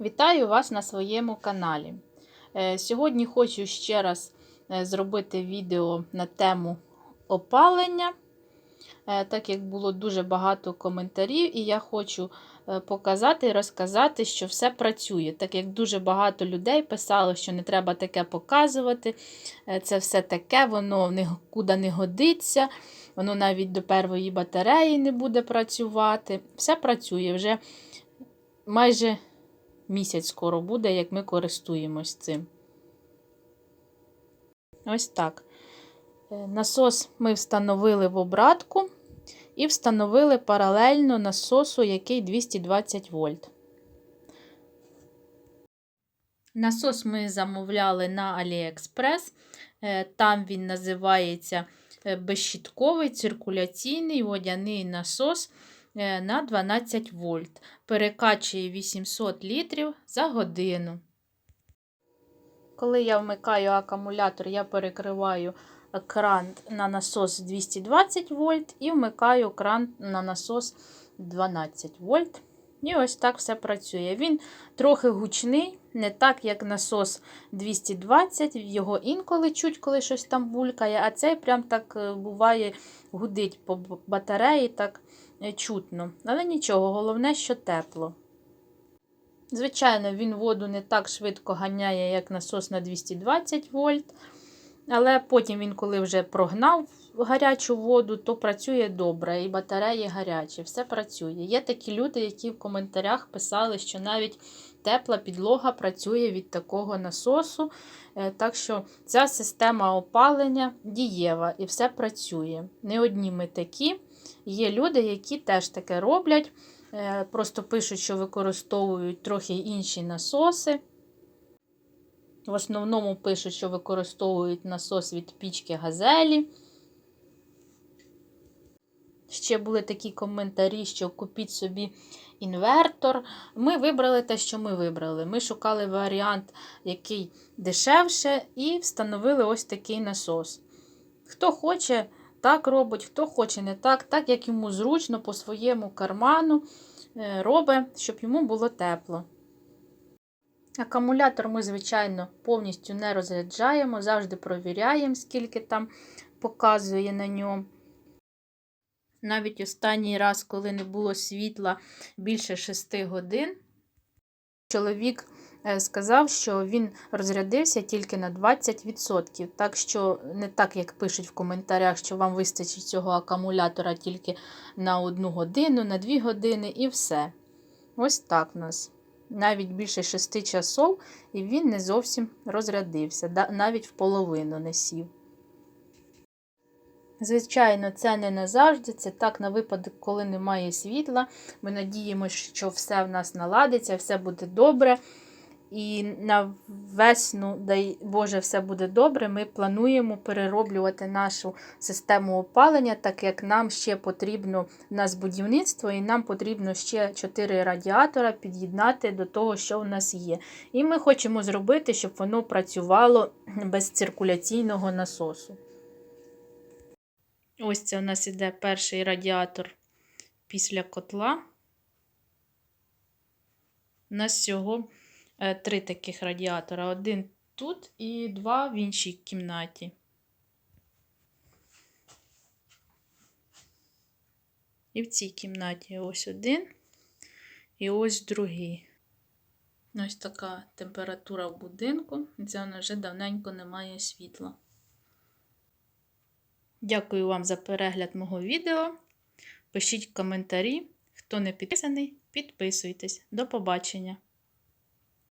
Вітаю вас на своєму каналі. Е, Сьогодні хочу ще раз е, зробити відео на тему опалення, е, так як було дуже багато коментарів, і я хочу показати і розказати, що все працює. Так як дуже багато людей писало, що не треба таке показувати, це все таке, воно нікуди не годиться, воно навіть до первої батареї не буде працювати. Все працює вже майже місяць скоро буде, як ми користуємось цим. Ось так. Е, Насос ми встановили в обратку і встановили паралельно насосу, який 220 вольт. Насос ми замовляли на AliExpress. Е, Там він називається е, безщітковий циркуляційний водяний насос на 12 вольт. Перекачує 800 літрів за годину. Коли я вмикаю акумулятор, я перекриваю кран на насос 220 вольт і вмикаю кран на насос 12 вольт. І ось так все працює. Він трохи гучний, не так, як насос 220, його інколи чуть, коли щось там булькає, а цей прям так е, буває гудить по батареї, так е, чутно. Але нічого, головне, що тепло. Звичайно, він воду не так швидко ганяє, як насос на 220 вольт. Але потім він, коли вже прогнав гарячу воду, то працює добре, і батареї гарячі, все працює. Є такі люди, які в коментарях писали, що навіть тепла підлога працює від такого насосу. Е, Так що ця система опалення дієва і все працює. Не одні ми такі. Є люди, які теж таке роблять. Е, Просто пишуть, що використовують трохи інші насоси. В основному пишуть, що використовують насос від пічки газелі. Ще були такі коментарі, що купіть собі інвертор. Ми вибрали те, що ми вибрали. Ми шукали варіант, який дешевше, і встановили ось такий насос. Хто хоче, так робить, хто хоче не так, так як йому зручно по своєму карману е, робить, щоб йому було тепло. Акумулятор ми, звичайно, повністю не розряджаємо, завжди провіряємо, скільки там показує на ньому. Навіть останній раз, коли не було світла більше 6 годин, чоловік е, сказав, що він розрядився тільки на 20%. Так що не так, як пишуть в коментарях, що вам вистачить цього акумулятора тільки на 1 годину, на 2 години і все. Ось так у нас. Навіть більше 6 часов, і він не зовсім розрядився, навіть в половину не сів. Звичайно, це не назавжди, це так на випадок, коли немає світла. Ми надіємося, що все в нас наладиться, все буде добре. І на весну, дай Боже, все буде добре. Ми плануємо перероблювати нашу систему опалення, так як нам ще потрібно в нас будівництво, і нам потрібно ще 4 радіатора під'єднати до того, що в нас є. І ми хочемо зробити, щоб воно працювало без циркуляційного насосу. Ось це у нас іде перший радіатор після котла. У нас всього три таких радіатора. Один тут і два в іншій кімнаті. І в цій кімнаті ось один і ось другий. Ось така температура в будинку. Це вона вже давненько немає світла. Дякую вам за перегляд мого відео. Пишіть коментарі. Хто не підписаний, підписуйтесь. До побачення!